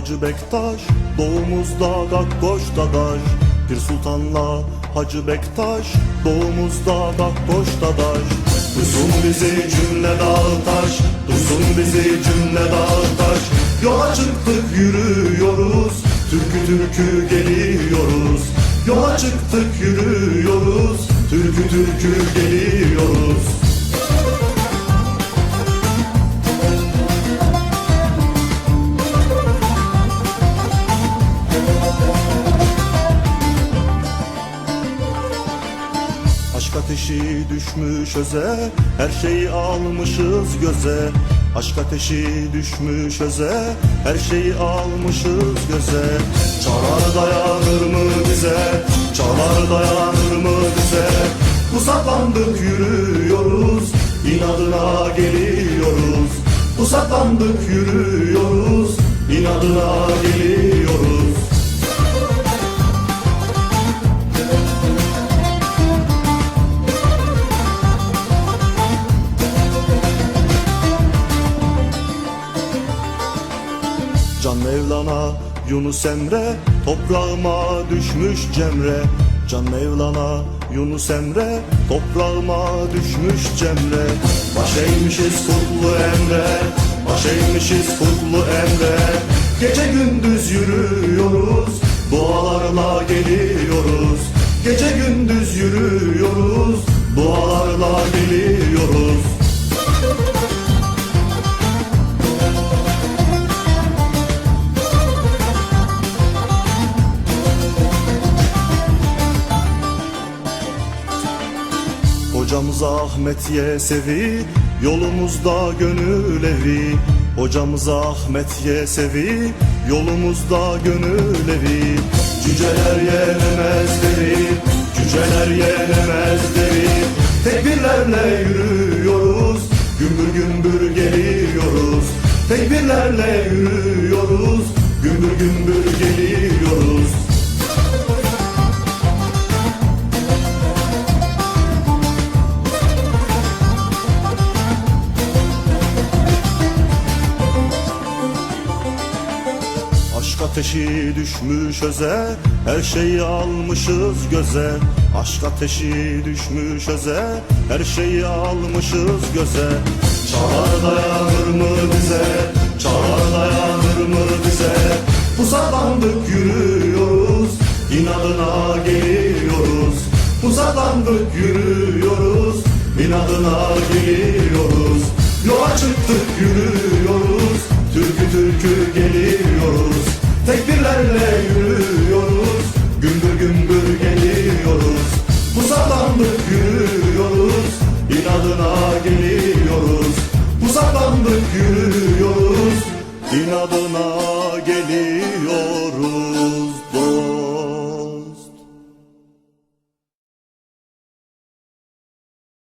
Bektaş Doğumuzda Gakkoş Dadaş. Pir Sultan'la Hacı Bektaş Doğumuzda Gakkoş Dadaş. Duysun bizi cümle dağtaş Duysun bizi cümle dağtaş. Yola çıktık yürüyoruz Türkü türkü geliyoruz. Yola çıktık yürüyoruz Türkü türkü geliyoruz ateşi düşmüş öze Her şeyi almışız göze. Aşk ateşi düşmüş öze Her şeyi almışız göze. Çalar dayanır mı bize? Çalar dayanır mı bize? Pusatlandık yürüyoruz inadına geliyoruz. Pusatlandık yürüyoruz inadına geliyoruz Mevlana Yunus Emre Toprağıma düşmüş Cemre. Can Mevlana Yunus Emre Toprağıma düşmüş Cemre. Baş eğmişiz kutlu Emre Baş eğmişiz kutlu Emre. Gece gündüz yürüyoruz Dualarla geliyoruz. Gece gündüz yürüyoruz Dualarla geliyoruz Hocamız Ahmet Yesevi Yolumuzda gönül evi Hocamız Ahmet Yesevi Yolumuzda gönül evi Cüceler yenemez deri Cüceler yenemez deri Tekbirlerle yürüyoruz Gümbür gümbür geliyoruz. Tekbirlerle yürüyoruz Gümbür gümbür geliyoruz Aşk ateşi düşmüş öze Her şeyi almışız göze. Aşk ateşi düşmüş öze Her şeyi almışız göze. Çalar dayanır mı bize? Çalar dayanır mı bize? Pusatlandık yürüyoruz inadına geliyoruz. Pusatlandık yürüyoruz inadına geliyoruz. Yola çıktık yürüyoruz. Türkü türkü seviyorum.